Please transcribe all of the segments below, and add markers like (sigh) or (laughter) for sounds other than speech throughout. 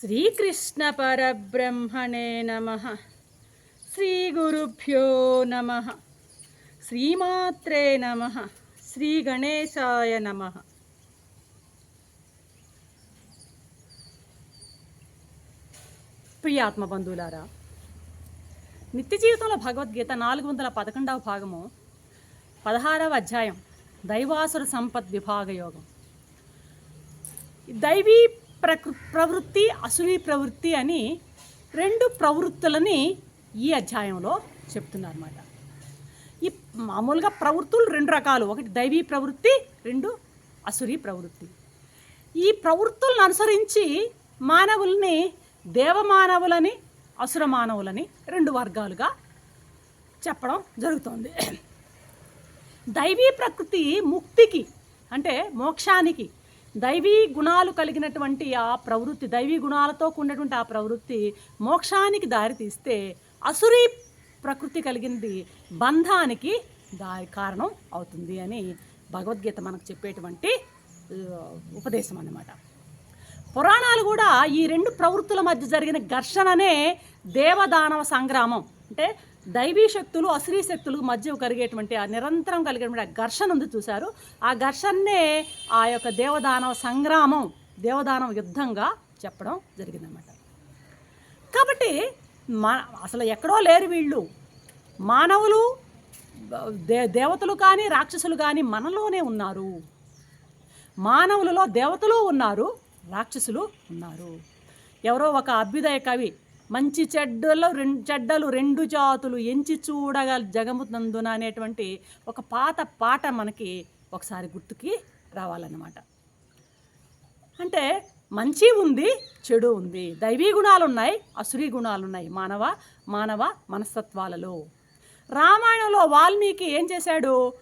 శ్రీకృష్ణ పరబ్రహ్మణే నమ. శ్రీ గురుభ్యో నమ. శ్రీమాత్రే నమ. శ్రీ గణేశాయ నమ. ప్రియాత్మ బంధువులారా నిత్య జీవితంలో భగవద్గీత నాలుగు వందల పదకొండవ భాగము పదహారవ అధ్యాయం దైవాసుర సంపద్ విభాగ యోగం. దైవీ ప్రకృ ప్రవృత్తి అసురీ ప్రవృత్తి అని రెండు ప్రవృత్తులని ఈ అధ్యాయంలో చెప్తున్నారన్నమాట. ఈ మామూలుగా ప్రవృత్తులు రెండు రకాలు ఒకటి దైవీ ప్రవృత్తి రెండు అసురీ ప్రవృత్తి. ఈ ప్రవృత్తులను అనుసరించి మానవుల్ని దేవమానవులని అసుర మానవులని రెండు వర్గాలుగా చెప్పడం జరుగుతోంది. దైవీ ప్రకృతి ముక్తికి అంటే మోక్షానికి దైవీ గుణాలు కలిగినటువంటి ఆ ప్రవృత్తి దైవీ గుణాలతో కూడినటువంటి ఆ ప్రవృత్తి మోక్షానికి దారితీస్తే అసురీ ప్రకృతి కలిగింది బంధానికి దారి కారణం అవుతుంది అని భగవద్గీత మనకు చెప్పేటువంటి ఉపదేశం అన్నమాట. పురాణాలు కూడా ఈ రెండు ప్రవృత్తుల మధ్య జరిగిన ఘర్షణనే దేవదానవ సంగ్రామం అంటే దైవీ శక్తులు అశ్రీ శక్తులు మధ్య కలిగేటువంటి ఆ నిరంతరం కలిగేటువంటి ఆ ఘర్షణ ఉంది చూశారు. ఆ ఘర్షణనే ఆ యొక్క దేవదానవ సంగ్రామం దేవదానవ యుద్ధంగా చెప్పడం జరిగిందన్నమాట. కాబట్టి మా అసలు ఎక్కడో లేరు వీళ్ళు. మానవులు దే దేవతలు కానీ రాక్షసులు కానీ మనలోనే ఉన్నారు. మానవులలో దేవతలు ఉన్నారు రాక్షసులు ఉన్నారు. ఎవరో ఒక అభ్యుదయ కవి మంచి చెడ్డలు రెండు చెడ్డలు రెండు జాతులు ఎంచి చూడగల జగమునందున అనేటువంటి ఒక పాత పాట మనకి ఒకసారి గుర్తుకి రావాలన్నమాట. అంటే మంచి ఉంది చెడు ఉంది. దైవీ గుణాలు ఉన్నాయి అసురీ గుణాలు ఉన్నాయి మానవ మానవ మనస్తత్వాలలో. రామాయణంలో వాల్మీకి ఏం చేశాడు?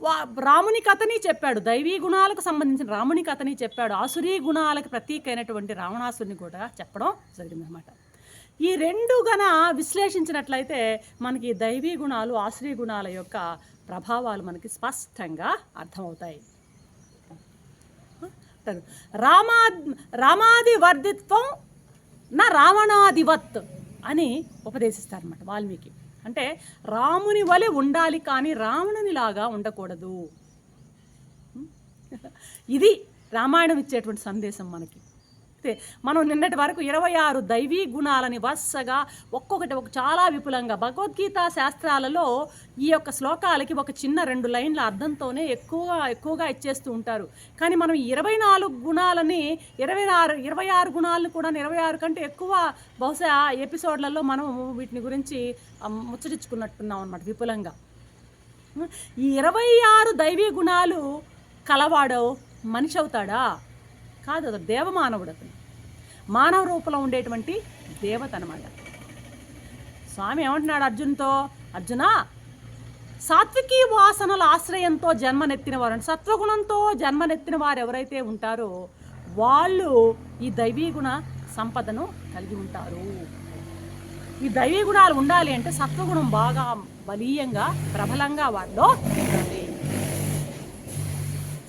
వా రాముని కథని చెప్పాడు. దైవీ గుణాలకు సంబంధించిన రాముని కథని చెప్పాడు. ఆసురీ గుణాలకు ప్రతీక అయినటువంటి రావణాసుని కూడా చెప్పడం జరిగిందనమాట ఈ రెండు గన విశ్లేషించినట్లయితే మనకి దైవీ గుణాలు ఆశ్రయ గుణాల యొక్క ప్రభావాలు మనకి స్పష్టంగా అర్థమవుతాయి. రామా రామాది వర్ధిత్వం నా రావణాదివత్ అని ఉపదేశిస్తారన్నమాట వాల్మీకి. అంటే రాముని వలె ఉండాలి కానీ రావణునిలాగా ఉండకూడదు. ఇది రామాయణం ఇచ్చేటువంటి సందేశం మనకి. చూస్తే మనం నిన్నటి వరకు ఇరవై ఆరు దైవీ గుణాలని వరుసగా ఒక్కొక్కటి ఒక చాలా విపులంగా భగవద్గీత శాస్త్రాలలో ఈ యొక్క శ్లోకాలకి ఒక చిన్న రెండు లైన్ల అర్థంతోనే ఎక్కువగా ఎక్కువగా ఇచ్చేస్తూ ఉంటారు. కానీ మనం ఇరవై నాలుగు గుణాలని ఇరవై ఆరు ఇరవై ఆరు గుణాలను కూడా ఇరవై ఆరు కంటే ఎక్కువ బహుశా ఎపిసోడ్లలో మనం వీటిని గురించి ఆ, ముచ్చటించుకున్నట్టున్నాం అనమాట విపులంగా. ఈ ఇరవై ఆరు దైవీ గుణాలు కలవాడో మనిషి అవుతాడా? కాదు అతను దేవమానవుడు అతను. మానవ రూపంలో ఉండేటువంటి దేవత అనమాట స్వామి ఏమంటున్నాడు అర్జున్తో? అర్జున సాత్వికీ వాసనల ఆశ్రయంతో జన్మనెత్తిన వారు సత్వగుణంతో జన్మనెత్తిన వారు ఎవరైతే ఉంటారో వాళ్ళు ఈ దైవీ గుణ సంపదను కలిగి ఉంటారు. ఈ దైవీ గుణాలు ఉండాలి అంటే సత్వగుణం బాగా బలీయంగా ప్రబలంగా వాటిలో ఉండాలి.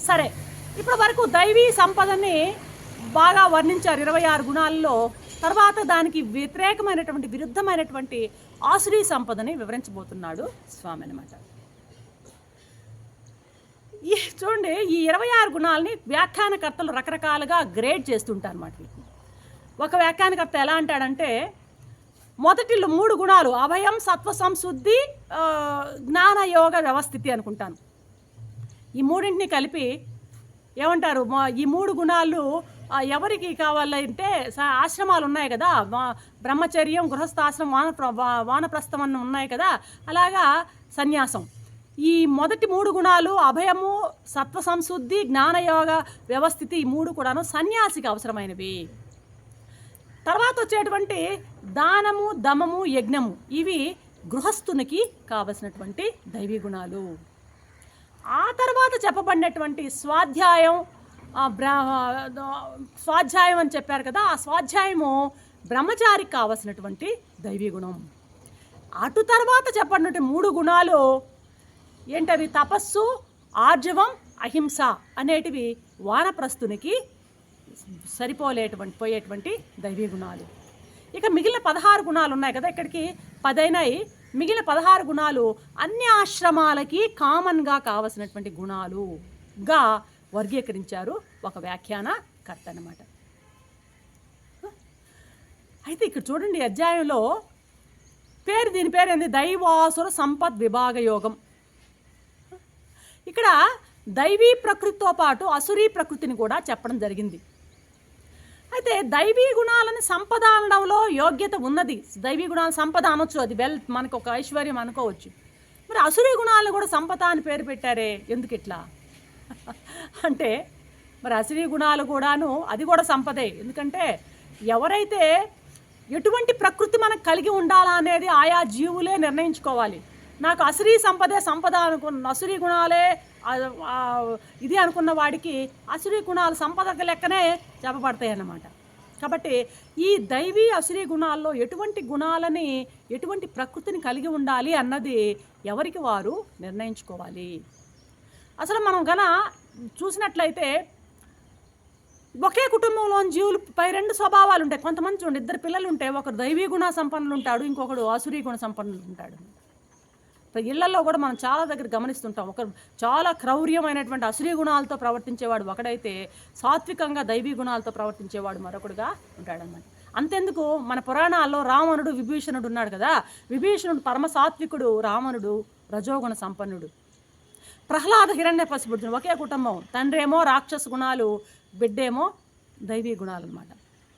సరే ఇప్పటి వరకు దైవీ సంపదని బాగా వర్ణించారు ఇరవై ఆరు గుణాల్లో. తర్వాత దానికి వ్యతిరేకమైనటువంటి విరుద్ధమైనటువంటి ఆసురీ సంపదని వివరించబోతున్నాడు స్వామి అనమాట ఈ చూడండి ఈ ఇరవై ఆరు గుణాలని వ్యాఖ్యానకర్తలు రకరకాలుగా గ్రేడ్ చేస్తుంటారు అన్నమాట వీటిని ఒక వ్యాఖ్యానకర్త ఎలా అంటాడంటే మొదటిలో మూడు గుణాలు అభయం సత్వ సంశుద్ధి జ్ఞాన యోగ వ్యవస్థితి అనుకుంటాను. ఈ మూడింటిని కలిపి ఏమంటారు? మా- ఈ మూడు గుణాలు ఎవరికి కావాలంటే స- ఆశ్రమాలు ఉన్నాయి కదా. బ్రహ్మచర్యం గృహస్థాశ్రమం వాన వానప్రస్థం అన్న ఉన్నాయి కదా. అలాగా సన్యాసం. ఈ మొదటి మూడు గుణాలు అభయము సత్వ సంశుద్ధి జ్ఞానయోగ వ్యవస్థితి ఈ మూడు కూడాను సన్యాసికి అవసరమైనవి. తర్వాత వచ్చేటువంటి దానము దమము యజ్ఞము. ఇవి గృహస్థునికి కావలసినటువంటి దైవీ గుణాలు. ఆ తర్వాత చెప్పబడినటువంటి స్వాధ్యాయం స్వాధ్యాయం అని చెప్పారు కదా ఆ స్వాధ్యాయము బ్రహ్మచారికి కావలసినటువంటి దైవీ గుణం. అటు తర్వాత చెప్పినటువంటి మూడు గుణాలు ఏంటవి? తపస్సు ఆర్జవం అహింస అనేటివి వానప్రస్థునికి సరిపోలేటువంటి పోయేటువంటి దైవీ గుణాలు. ఇక మిగిలిన పదహారు గుణాలు ఉన్నాయి కదా ఇక్కడికి. పదైనాయి. మిగిలిన పదహారు గుణాలు అన్ని ఆశ్రమాలకి కామన్గా కావలసినటువంటి గుణాలుగా వర్గీకరించారు ఒక వ్యాఖ్యాన కర్త అనమాట అయితే ఇక్కడ చూడండి అధ్యాయంలో పేరు దీని పేరు ఏంది? దైవాసుర సంపద్ విభాగ యోగం. ఇక్కడ దైవీ ప్రకృతితో పాటు అసురీ ప్రకృతిని కూడా చెప్పడం జరిగింది. అయితే దైవీ గుణాలను సంపద అనడంలో యోగ్యత ఉన్నది. దైవీ గుణాలు సంపద అనొచ్చు. అది వెల్ మనకు ఒక ఐశ్వర్యం అనుకోవచ్చు. మరి అసురీ గుణాలను కూడా సంపద అని పేరు పెట్టారే. ఎందుకు ఇట్లా? (laughs) అంటే మరి అసురీ గుణాలు కూడాను అది కూడా సంపదే. ఎందుకంటే ఎవరైతే ఎటువంటి ప్రకృతి మనకు కలిగి ఉండాలా అనేది ఆయా జీవులే నిర్ణయించుకోవాలి. నాకు అసురీ సంపదే సంపద అనుకున్న అసురీ గుణాలే ఇది అనుకున్న వాడికి అసురీ గుణాలు సంపద లెక్కనే చెప్పబడతాయి అన్నమాట కాబట్టి ఈ దైవీ అసురీ గుణాల్లో ఎటువంటి గుణాలని ఎటువంటి ప్రకృతిని కలిగి ఉండాలి అన్నది ఎవరికి వారు నిర్ణయించుకోవాలి. అసలు మనం గన చూసినట్లయితే ఒకే కుటుంబంలోని జీవులు పై రెండు స్వభావాలు ఉంటాయి కొంతమంది చూడండి ఇద్దరు పిల్లలు ఉంటే ఒకరు దైవీ గుణ సంపన్నులు ఉంటాడు ఇంకొకడు అసురీ గుణ సంపన్నులు ఉంటాడు ఇళ్ళలో కూడా మనం చాలా దగ్గర గమనిస్తుంటాం. ఒకరు చాలా క్రౌర్యమైనటువంటి అసురీ గుణాలతో ప్రవర్తించేవాడు ఒకడైతే సాత్వికంగా దైవీ గుణాలతో ప్రవర్తించేవాడు మరొకడుగా ఉంటాడన్నమాట. అంతెందుకు మన పురాణాల్లో రావణుడు విభీషణుడు ఉన్నాడు కదా? విభీషణుడు పరమ సాత్వికుడు రావణుడు రజోగుణ సంపన్నుడు. ప్రహ్లాద హిరణ్య పసిబుడుతుంది ఒకే కుటుంబం. తండ్రేమో రాక్షస గుణాలు బిడ్డేమో దైవీ గుణాలు అనమాట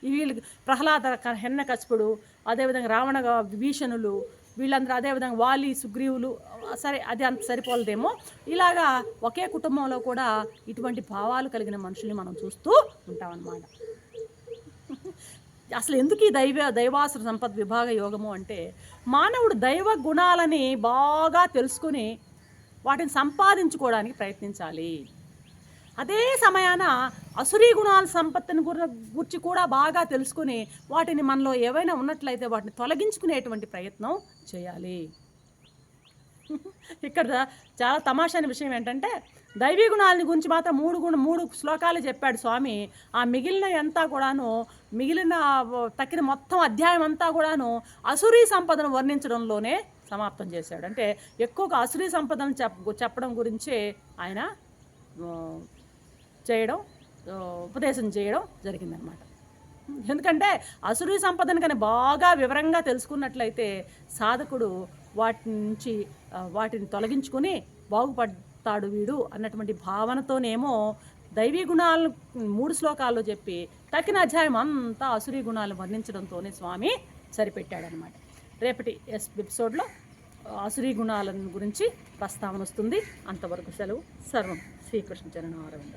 వీళ్ళకి ప్రహ్లాద హిరణ్య కసిపుడు అదేవిధంగా రావణ విభీషణులు వీళ్ళందరూ అదేవిధంగా వాలి సుగ్రీవులు సరే అది అంత సరిపోలదేమో. ఇలాగా ఒకే కుటుంబంలో కూడా ఇటువంటి భావాలు కలిగిన మనుషుల్ని మనం చూస్తూ ఉంటామన్నమాట. (laughs) అసలు ఎందుకు ఈ దైవ దైవాసుర సంపద విభాగ యోగము అంటే మానవుడు దైవ గుణాలని బాగా తెలుసుకుని వాటిని సంపాదించుకోవడానికి ప్రయత్నించాలి. అదే సమయాన అసురీ గుణాల సంపత్తిని గుర గురించి కూడా బాగా తెలుసుకుని వాటిని మనలో ఏవైనా ఉన్నట్లయితే వాటిని తొలగించుకునేటువంటి ప్రయత్నం చేయాలి. (laughs) ఇక్కడ చాలా తమాషైన విషయం ఏంటంటే దైవీ గుణాలని గురించి మాత్రం మూడు గుణ మూడు శ్లోకాలు చెప్పాడు స్వామి. ఆ మిగిలిన అంతా కూడాను మిగిలిన తక్కిన మొత్తం అధ్యాయం అంతా కూడాను అసురీ సంపదను వర్ణించడంలోనే సమాప్తం చేశాడు. అంటే ఎక్కువగా అసురీ సంపదను చెప్ చెప్పడం గురించే ఆయన చేయడం ఉపదేశం చేయడం జరిగిందనమాట ఎందుకంటే అసురు సంపదను కానీ బాగా వివరంగా తెలుసుకున్నట్లయితే సాధకుడు వాటి నుంచి వాటిని తొలగించుకొని బాగుపడతాడు వీడు అన్నటువంటి భావనతోనేమో దైవీ గుణాలను మూడు శ్లోకాల్లో చెప్పి తక్కిన అధ్యాయం అంతా అసురీ గుణాలను వర్ణించడంతోనే స్వామి సరిపెట్టాడనమాట రేపటి ఎస్ ఎపిసోడ్లో అసురీ గుణాలను గురించి ప్రస్తావన వస్తుంది. అంతవరకు సెలవు. సర్వం శ్రీకృష్ణ చరణ అరవింద